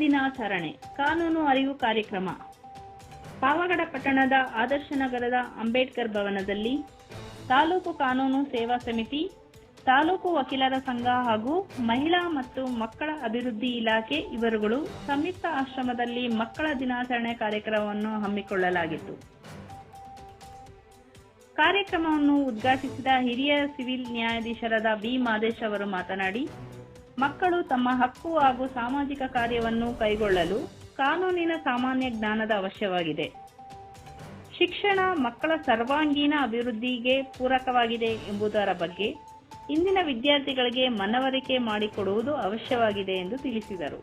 ದಿನಾಚರಣೆ, ಕಾನೂನು ಅರಿವು ಕಾರ್ಯಕ್ರಮ. ಪಾವಗಡ ಪಟ್ಟಣದ ಆದರ್ಶ ನಗರದ ಅಂಬೇಡ್ಕರ್ ಭವನದಲ್ಲಿ ತಾಲೂಕು ಕಾನೂನು ಸೇವಾ ಸಮಿತಿ, ತಾಲೂಕು ವಕೀಲರ ಸಂಘ ಹಾಗೂ ಮಹಿಳಾ ಮತ್ತು ಮಕ್ಕಳ ಅಭಿವೃದ್ಧಿ ಇಲಾಖೆ ಇವರುಗಳು ಸಂಯುಕ್ತ ಆಶ್ರಮದಲ್ಲಿ ಮಕ್ಕಳ ದಿನಾಚರಣೆ ಕಾರ್ಯಕ್ರಮವನ್ನು ಹಮ್ಮಿಕೊಳ್ಳಲಾಗಿತ್ತು. ಕಾರ್ಯಕ್ರಮವನ್ನು ಉದ್ಘಾಟಿಸಿದ ಹಿರಿಯ ಸಿವಿಲ್ ನ್ಯಾಯಾಧೀಶರಾದ ಬಿ ಮಾದೇಶ್ ಅವರು ಮಾತನಾಡಿ ಮಕ್ಕಳು ತಮ್ಮ ಹಕ್ಕು ಹಾಗೂ ಸಾಮಾಜಿಕ ಕಾರ್ಯವನ್ನು ಕೈಗೊಳ್ಳಲು ಕಾನೂನಿನ ಸಾಮಾನ್ಯ ಜ್ಞಾನದ ಅವಶ್ಯವಾಗಿದೆ. ಶಿಕ್ಷಣ ಮಕ್ಕಳ ಸರ್ವಾಂಗೀಣ ಅಭಿವೃದ್ಧಿಗೆ ಪೂರಕವಾಗಿದೆ ಎಂಬುದರ ಬಗ್ಗೆ ಇಂದಿನ ವಿದ್ಯಾರ್ಥಿಗಳಿಗೆ ಮನವರಿಕೆ ಮಾಡಿಕೊಡುವುದು ಅವಶ್ಯವಾಗಿದೆ ಎಂದು ತಿಳಿಸಿದರು.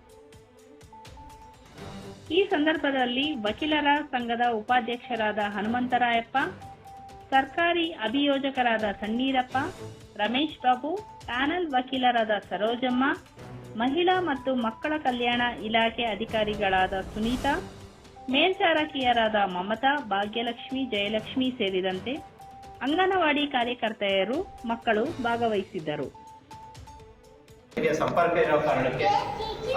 ಈ ಸಂದರ್ಭದಲ್ಲಿ ವಕೀಲರ ಸಂಘದ ಉಪಾಧ್ಯಕ್ಷರಾದ ಹನುಮಂತರಾಯಪ್ಪ, ಸರ್ಕಾರಿ ಅಭಿಯೋಜಕರಾದ ಸಣ್ಣೀರಪ್ಪ, ರಮೇಶ್ ಬಾಬು ಪ್ಯಾನಲ್ ವಕೀಲರಾದ ಸರೋಜಮ್ಮ, ಮಹಿಳಾ ಮತ್ತು ಮಕ್ಕಳ ಕಲ್ಯಾಣ ಇಲಾಖೆ ಅಧಿಕಾರಿಗಳಾದ ಸುನೀತಾ, ಮೇಲ್ಚಾರಕಿಯರಾದ ಮಮತಾ, ಭಾಗ್ಯಲಕ್ಷ್ಮಿ, ಜಯಲಕ್ಷ್ಮಿ ಸೇರಿದಂತೆ ಅಂಗನವಾಡಿ ಕಾರ್ಯಕರ್ತೆಯರು, ಮಕ್ಕಳು ಭಾಗವಹಿಸಿದ್ದರು. ಸಂಪರ್ಕ ಇರೋ ಕಾರಣಕ್ಕೆ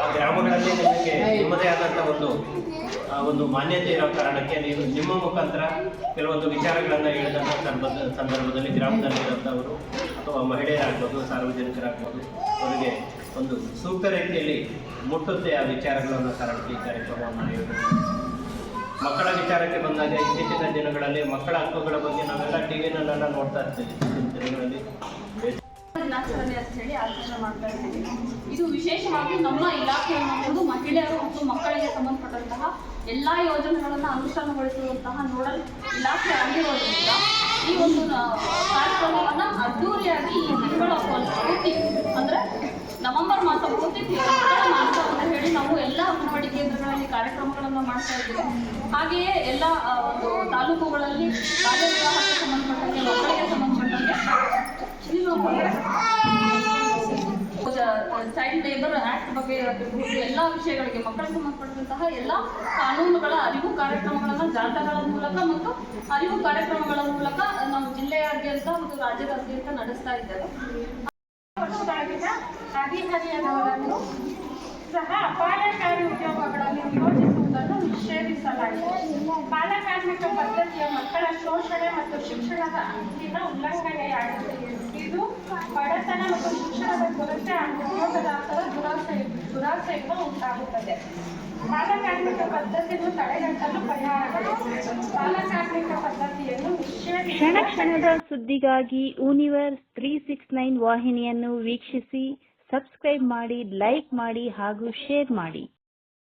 ಆ ಗ್ರಾಮಗಳಲ್ಲಿ ನಿಮಗೆ ನಿಮ್ಮದೇ ಆದಂಥ ಒಂದು ಒಂದು ಮಾನ್ಯತೆ ಇರೋ ಕಾರಣಕ್ಕೆ ನೀವು ನಿಮ್ಮ ಮುಖಾಂತರ ಕೆಲವೊಂದು ವಿಚಾರಗಳನ್ನು ಸಂದರ್ಭ ಸಂದರ್ಭದಲ್ಲಿ ಗ್ರಾಮದಲ್ಲಿರುವಂಥವರು ಅಥವಾ ಮಹಿಳೆಯರಾಗ್ಬೋದು, ಸಾರ್ವಜನಿಕರಾಗ್ಬೋದು, ಅವರಿಗೆ ಒಂದು ಸೂಕ್ತ ರೀತಿಯಲ್ಲಿ ಮುಟ್ಟುತ್ತೆ ಆ ವಿಚಾರಗಳನ್ನು ಕಾರಣಕ್ಕೆ ಈ ಕಾರ್ಯಕ್ರಮವನ್ನು ಹೇಳಿದ್ರು ಮಕ್ಕಳ ವಿಚಾರಕ್ಕೆ ಬಂದಾಗ ಇತ್ತೀಚಿನ ದಿನಗಳಲ್ಲಿ ಮಕ್ಕಳ ಹಕ್ಕುಗಳ ಬಗ್ಗೆ ನಾವೆಲ್ಲ ಟಿ ವಿನಲ್ಲೆಲ್ಲ ನೋಡ್ತಾ ಇರ್ತೀವಿ. ದಿನಗಳಲ್ಲಿ ದಿನಾಚರಣೆ ಅಂತ ಹೇಳಿ ಆಚರಣೆ ಮಾಡ್ತಾ ಇದ್ದೀವಿ. ಇದು ವಿಶೇಷವಾಗಿ ನಮ್ಮ ಇಲಾಖೆ ಅನ್ನೋದು ಮಹಿಳೆಯರು ಮತ್ತು ಮಕ್ಕಳಿಗೆ ಸಂಬಂಧಪಟ್ಟಂತಹ ಎಲ್ಲ ಯೋಜನೆಗಳನ್ನು ಅನುಷ್ಠಾನಗೊಳಿಸುವಂತಹ ನೋಡಲ್ ಇಲಾಖೆ ಆಗಿರೋದ್ರಿಂದ ಈ ಒಂದು ಕಾರ್ಯಕ್ರಮವನ್ನು ಅದ್ದೂರಿಯಾಗಿ ಈ ಒಂದು ಪೂರ್ತಿ, ಅಂದ್ರೆ ನವೆಂಬರ್ ಮಾಸ ಪೂರ್ತಿ ಮಕ್ಕಳ ಮಾಸ ಅಂತ ಹೇಳಿ ನಾವು ಎಲ್ಲ ಅಂಗನವಾಡಿ ಕೇಂದ್ರಗಳಲ್ಲಿ ಕಾರ್ಯಕ್ರಮಗಳನ್ನು ಮಾಡ್ತಾ ಇದ್ದೀವಿ. ಹಾಗೆಯೇ ಎಲ್ಲ ಒಂದು ತಾಲೂಕುಗಳಲ್ಲಿ ಕಾರ್ಯನಿರ್ವಾಹಕ್ಕೆ ಸಂಬಂಧಪಟ್ಟಂಗೆ ಚೈಲ್ಡ್ ಲೇಬರ್ ಆಕ್ಟ್ ಬಗ್ಗೆ ಇರಬೇಕು ಎಲ್ಲ ವಿಷಯಗಳಿಗೆ, ಮಕ್ಕಳಿಗೆ ಸಂಬಂಧಪಟ್ಟಂತಹ ಎಲ್ಲ ಕಾನೂನುಗಳ ಅರಿವು ಕಾರ್ಯಕ್ರಮಗಳನ್ನು ಜಾಥಾಗಳ ಮೂಲಕ ಮತ್ತು ಅರಿವು ಕಾರ್ಯಕ್ರಮಗಳ ಮೂಲಕ ನಾವು ಜಿಲ್ಲೆಯಾದ್ಯಂತ ಮತ್ತು ರಾಜ್ಯದಾದ್ಯಂತ ನಡೆಸ್ತಾ ಇದ್ದೇವೆ. ವರ್ಷದೊಳಗಿನ ಹದಿಹರೆಯದವರನ್ನು ಸಹ ಅಪಾಯಕಾರಿ ಉದ್ಯೋಗಗಳಲ್ಲಿ ನಿಯೋಜಿಸುವುದನ್ನು ನಿಷೇಧಿಸಲಾಗಿದೆ. ಬಾಲಕಾರ್ಮಿಕ ಪದ್ಧತಿಯ ಮಕ್ಕಳ ಶೋಷಣೆ ಮತ್ತು ಶಿಕ್ಷಣದ ಹಕ್ಕಿನ ಉಲ್ಲಂಘನೆಯಾಗಿದೆ. ಬಡತನ ಮತ್ತು ಶಿಕ್ಷಣದ ಕೊರತೆ ಹಾಗೂ ಉದ್ಯೋಗದಾತರ ದುರಾಸೆ ದುರಾಸೆಯಿಂದ ಉಂಟಾಗುತ್ತದೆ. ಬಾಲಕಾರ್ಮಿಕ ಪದ್ಧತಿಯನ್ನು ತಡೆಗಟ್ಟಲು ಪರಿಹಾರಗಳು. ಬಾಲಕಾರ್ಮಿಕ ಪದ್ಧತಿಯನ್ನು ಕ್ಷಣ ಕ್ಷಣದ ಸುದ್ದಿಗಾಗಿ ಯೂನಿವರ್ಸ್ ತ್ರೀ ಸಿಕ್ಸ್ ನೈನ್ ವಾಹಿನಿಯನ್ನು ವೀಕ್ಷಿಸಿ ಸಬ್ಸ್ಕ್ರೈಬ್ ಮಾಡಿ ಲೈಕ್ ಮಾಡಿ ಹಾಗೂ ಶೇರ್ ಮಾಡಿ.